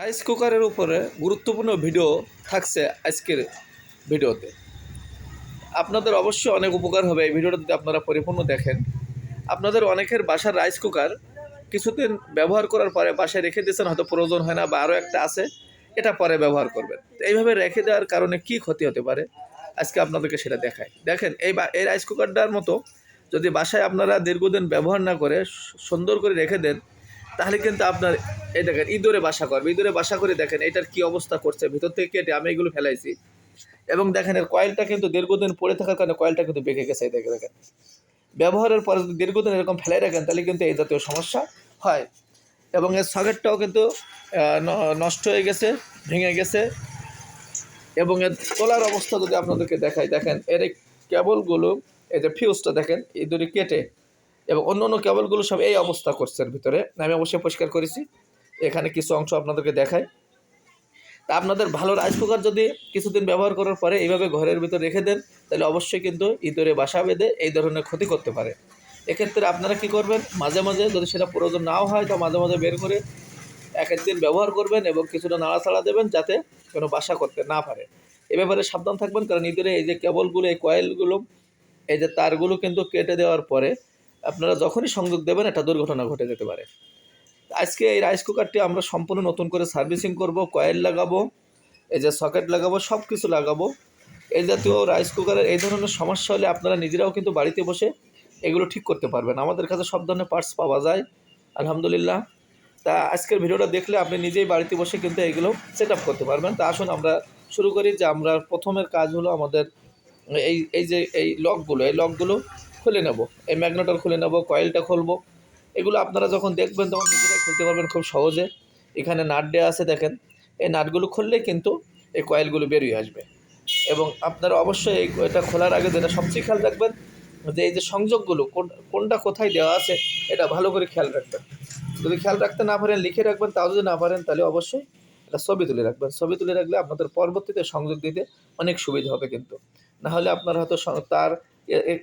Rice কুকারের উপরে গুরুত্বপূর্ণ ভিডিও থাকছে আজকের ভিডিওতে আপনাদের অবশ্যই অনেক উপকার হবে এই ভিডিওটা যদি আপনারা পরিপূর্ণ দেখেন। আপনাদের অনেকের বাসার রাইস কুকার কিছুদিন ব্যবহার করার পরে বাসায় রেখে দিয়েছেন, হয়তো প্রয়োজন হয় না বা আরও একটা আছে, এটা পরে ব্যবহার করবেন। এইভাবে রেখে দেওয়ার কারণে কি ক্ষতি হতে পারে? আজকে আপনাদেরকে সেটা দেখায় দেখেন, এই এই রাইস কুকারটার মতো যদি বাসায় আপনারা দীর্ঘদিন ব্যবহার না করে সুন্দর করে রেখে দেন তাহলে কিন্তু আপনার, এই দেখেন, ইঁদুরে বাসা করবে। ইঁদুরে বাসা করে দেখেন, এটার কি অবস্থা করছে, ভিতর থেকে কেটে আমি এগুলো ফেলাইছি। এবং দেখেন, এর কয়েলটা কিন্তু দীর্ঘদিন পড়ে থাকার কারণে কয়েলটা কিন্তু বেঁকে গেছে, এই দেখে দেখেন। ব্যবহারের পরে যদি দীর্ঘদিন এরকম ফেলাই রাখেন, তাহলে কিন্তু এই জাতীয় সমস্যা হয়। এবং এর সকেটটাও কিন্তু নষ্ট হয়ে গেছে, ভেঙে গেছে। এবং এর তোলার অবস্থা যদি আপনাদেরকে দেখাই, দেখেন, এর কেবলগুলো, এই যে ফিউজটা দেখেন, এই দুটি কেটে এবং অন্য অন্য কেবলগুলো সব এই অবস্থা করছে ভিতরে। আমি অবশ্যই পরিষ্কার করেছি। এখানে কিছু অংশ আপনাদেরকে দেখাই। তা আপনাদের ভালো রাইস কুকার যদি কিছুদিন ব্যবহার করার পরে এইভাবে ঘরের ভিতর রেখে দেন, তাহলে অবশ্যই কিন্তু ইঁদুরে বাসা বেঁধে এই ধরনের ক্ষতি করতে পারে। এক্ষেত্রে আপনারা কি করবেন? মাঝে মাঝে যদি সেটা প্রয়োজন নাও হয়, তো মাঝে মাঝে বের করে এক একদিন ব্যবহার করবেন এবং কিছুটা নাড়াচাড়া দেবেন যাতে কোনো বাসা করতে না পারে। এ ব্যাপারে সাবধান থাকবেন, কারণ ইঁদুরে এই যে কেবলগুলো, এই কয়েলগুলো এই যে তারগুলো কিন্তু কেটে দেওয়ার পরে আপনারা যখনই সংযোগ দেবেন, একটা দুর্ঘটনা ঘটে যেতে পারে। আজকে এই রাইস কুকারটি আমরা সম্পূর্ণ নতুন করে সার্ভিসিং করব কয়েল লাগাবো, এই যে সকেট লাগাবো সব কিছু লাগাবো। এই জাতীয় রাইস কুকারের এই ধরনের সমস্যা হলে আপনারা নিজেরাও কিন্তু বাড়িতে বসে এগুলো ঠিক করতে পারবেন। আমাদের কাছে সব ধরনের পার্টস পাওয়া যায়, আলহামদুলিল্লাহ। তা আজকের ভিডিওটা দেখলে আপনি নিজেই বাড়িতে বসে কিন্তু এগুলো সেট আপ করতে পারবেন। তা আসুন আমরা শুরু করি যে আমরা প্রথমের কাজ হলো আমাদের এই এই যে এই লকগুলো এই লকগুলো খুলে নেব। এই ম্যাগনেটর খুলে নেব, কয়েলটা খুলবো। এগুলো আপনারা যখন দেখবেন, তখন নিজেরাই খুলতে পারবেন খুব সহজে। এখানে নাট দেওয়া আছে, দেখেন। এই নাটগুলো খুললে কিন্তু এই কয়েলগুলো বেরিয়ে আসবে। এবং আপনারা অবশ্যই এই এটা খোলার আগে যেটা সবচেয়ে খেয়াল রাখবেন, যে এই যে সংযোগগুলো, কোন- কোনটা কোথায় দেওয়া আছে, এটা ভালো করে খেয়াল রাখবেন। যদি খেয়াল রাখতে না পারেন, লিখে রাখবেন, তাও যদি না পারেন, তাহলে অবশ্যই এটা ছবি তুলে রাখবেন। ছবি তুলে রাখলে আপনাদের পরবর্তীতে সংযোগ দিতে অনেক সুবিধা হবে কিন্তু। না হলে আপনার হয়তো তার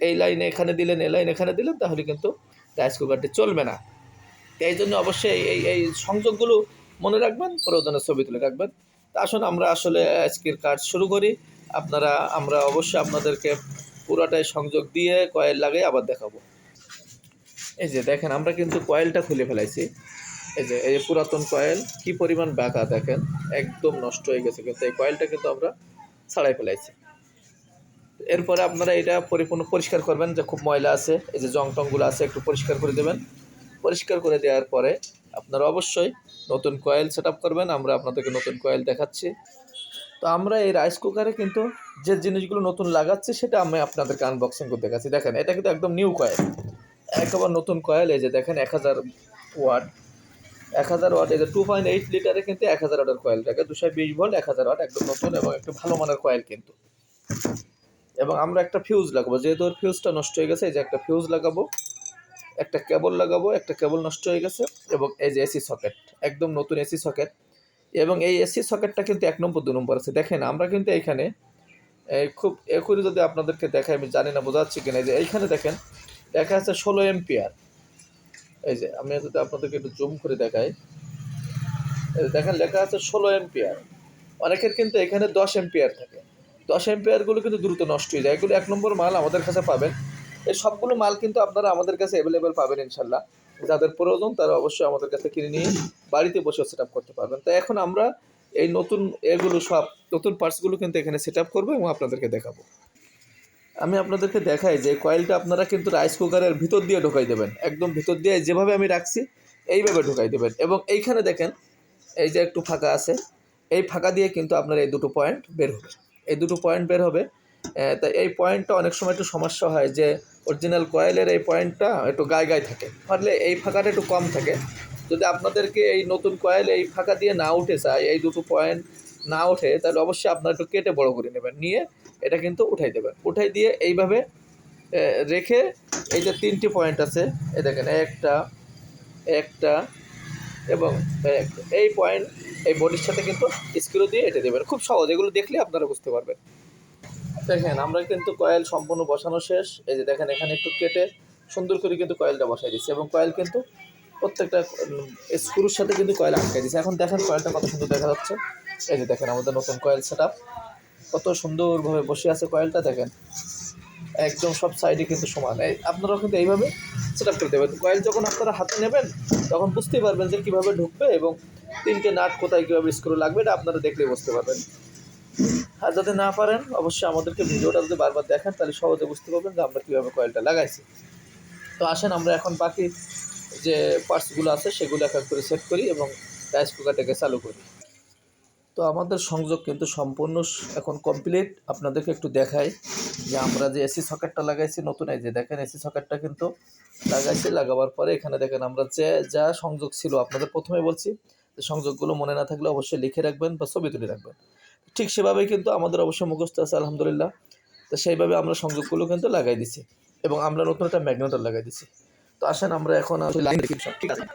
এই লাইনে এখানে দিলেন এই লাইন এখানে দিলেন, তাহলে কিন্তু রাইস কুকারটি চলবে না। এই জন্য অবশ্যই এই এই সংযোগগুলো মনে রাখবেন, প্রয়োজনে ছবি তুলে রাখবেন। তা আসুন আমরা আসলে আজকের কাজ শুরু করি। আপনারা, আমরা অবশ্যই আপনাদেরকে পুরোটাই সংযোগ দিয়ে কয়েল লাগিয়ে আবার দেখাবো। এই যে দেখেন, আমরা কিন্তু কয়েলটা খুলে ফেলাইছি। এই যে, এই পুরাতন কয়েল, কি পরিমাণ বাঁকা দেখেন, একদম নষ্ট হয়ে গেছে কিন্তু এই কয়েলটা কিন্তু আমরা ছাড়াই ফেলাইছি। এরপরে আপনারা এটা পরিপূর্ণ পরিষ্কার করবেন যে খুব ময়লা আছে, এই যে জং টংগুলো আছে একটু পরিষ্কার করে দেবেন। পরিষ্কার করে দেওয়ার পরে আপনারা অবশ্যই নতুন কয়েল সেট করবেন, আমরা আপনাদেরকে নতুন কয়েল দেখাচ্ছি। তো আমরা এই রাইস কুকারে কিন্তু যে জিনিসগুলো নতুন লাগাচ্ছি সেটা আমি আপনাদেরকে আনবক্সিং করে দেখাচ্ছি। দেখেন, এটা কিন্তু একদম নিউ কয়েল। একেবারে নতুন কয়েল, এই যে দেখেন, এক হাজার ওয়াট। এক হাজার ওয়াট, এই যে টু পয়েন্ট এইট লিটারে কিন্তু এক হাজার ওয়াটের কয়েল থাকে দুশো বিশ ভোল্ট এক হাজার ওয়াট, একদম নতুন এবং একটু ভালো মানের কয়েল কিন্তু। এবং আমরা একটা ফিউজ লাগাবো। যেহেতু ওর ফিউজটা নষ্ট হয়ে গেছে, এই যে একটা ফিউজ লাগাবো, একটা কেবল লাগাবো, একটা কেবল নষ্ট হয়ে গেছে এবং এই যে এসি সকেট একদম নতুন এসি সকেট এবং এই এসি সকেটটা কিন্তু এক নম্বর, দু নম্বর আছে। দেখেন, আমরা কিন্তু এইখানে খুব এখনই যদি আপনাদেরকে দেখাই, আমি জানি না বোঝাচ্ছি কিনা। যে এইখানে দেখেন, দেখা যাচ্ছে ষোলো এম্পিয়ার এই যে, আমি যদি আপনাদেরকে একটু জুম করে দেখাই। দেখেন, লেখা আছে ষোলো এম্পিয়ার অনেকের কিন্তু এখানে দশ এম্পিয়ার থাকে। দশ এম্পিয়ারগুলো কিন্তু দ্রুত নষ্ট হয়ে যায়। এগুলো এক নম্বর মাল আমাদের কাছে পাবেন। এই সবগুলো মাল কিন্তু আপনারা আমাদের কাছে অ্যাভেলেবেল পাবেন ইনশাল্লাহ যাদের প্রয়োজন তারা অবশ্যই আমাদের কাছে কিনে নিয়ে বাড়িতে বসে সেট আপ করতে পারবেন। তো এখন আমরা এই নতুন এগুলো সব, নতুন পার্টসগুলো কিন্তু এখানে সেট আপ করব এবং আপনাদেরকে দেখাবো। আমি আপনাদেরকে দেখাই যে কয়েলটা আপনারা কিন্তু রাইস কুকারের ভিতর দিয়ে ঢোকাই দেবেন। একদম ভিতর দিয়ে যেভাবে আমি রাখছি, এইভাবে ঢোকাই দেবেন। এবং এইখানে দেখেন, এই যে একটু ফাঁকা আছে, এই ফাঁকা দিয়ে কিন্তু আপনার এই দুটো পয়েন্ট বের হবে। এই দুটো পয়েন্ট বের হবে। আহ, তা এই পয়েন্টটা অনেক সময় একটু সমস্যা হয় যে অরিজিনাল কয়েলের এই পয়েন্টটা একটু গায়ে গায়ে থাকে। ফলে এই ফাঁকাটা একটু কম থাকে। যদি আপনাদেরকে এই নতুন কয়েল এই ফাঁকা দিয়ে না উঠে চায় এই দুটো পয়েন্ট না ওঠে তাহলে অবশ্যই আপনারা একটু কেটে বড় করে নেবেন। নিয়ে এটা কিন্তু উঠাই দেবেন। উঠাই দিয়ে এইভাবে রেখে এই যে তিনটি পয়েন্ট আছে এই দেখেন একটা একটা এবং এই পয়েন্ট এই বডির সাথে কিন্তু স্ক্রু দিয়ে এটে দেবেন। খুব সহজ, এগুলো দেখলে আপনারা বুঝতে পারবেন। দেখেন, আমরা কিন্তু কয়েল সম্পূর্ণ বসানো শেষ। এই যে দেখেন, এখানে একটু কেটে সুন্দর করে কিন্তু কয়েলটা বসাই দিচ্ছি এবং কয়েল কিন্তু প্রত্যেকটা স্ক্রুর সাথে কিন্তু কয়েল আটকে দিয়েছে এখন দেখেন কয়েলটা কত সুন্দর দেখা যাচ্ছে। এই যে দেখেন, আমাদের নতুন কয়েল সেট কত সুন্দরভাবে বসে আছে কয়েলটা দেখেন। একদম সব সাইডে কিন্তু সমান। আপনারাও কিন্তু এইভাবে সেট আপ করে দেবেন। কয়েল যখন আপনারা হাতে নেবেন, তখন বুঝতেই পারবেন যে কীভাবে ঢুকবে এবং তিনটে নাট কোথায় কীভাবে স্ক্রু লাগবে এটা আপনারা দেখলেই বুঝতে পারবেন। আর যাতে না পারেন, অবশ্যই আমাদেরকে ভিডিওটা যদি বারবার দেখেন, তাহলে সহজে বুঝতে পারবেন যে আমরা কীভাবে কয়েলটা লাগাইছি। তো আসেন, আমরা এখন বাকি যে পার্টসগুলো আছে, সেগুলো এক এক করে সেট করি এবং রাইস কুকারটাকে চালু করি। তো আমাদের সংযোগ কিন্তু সম্পূর্ণ এখন কমপ্লিট আপনাদেরকে একটু দেখাই যে আমরা যে এসি সকেটটা লাগাইছি, নতুন এই যে দেখেন এসি সকেটটা কিন্তু লাগাইছি, লাগাবার পরে এখানে দেখেন আমরা যে, যা সংযোগ ছিল, আপনাদের প্রথমে বলছি, যে সংযোগগুলো মনে না থাকলে অবশ্যই লিখে রাখবেন বা ছবি তুলে রাখবেন। ঠিক সেভাবেই কিন্তু আমাদের অবশ্যই মুখস্থ আছে, আলহামদুলিল্লাহ। তো সেইভাবে আমরা সংযোগগুলো কিন্তু লাগাই দিছি এবং আমরা নতুন একটা ম্যাগনেটর লাগাই দিছি। তো আসেন আমরা এখন ঠিক আছে?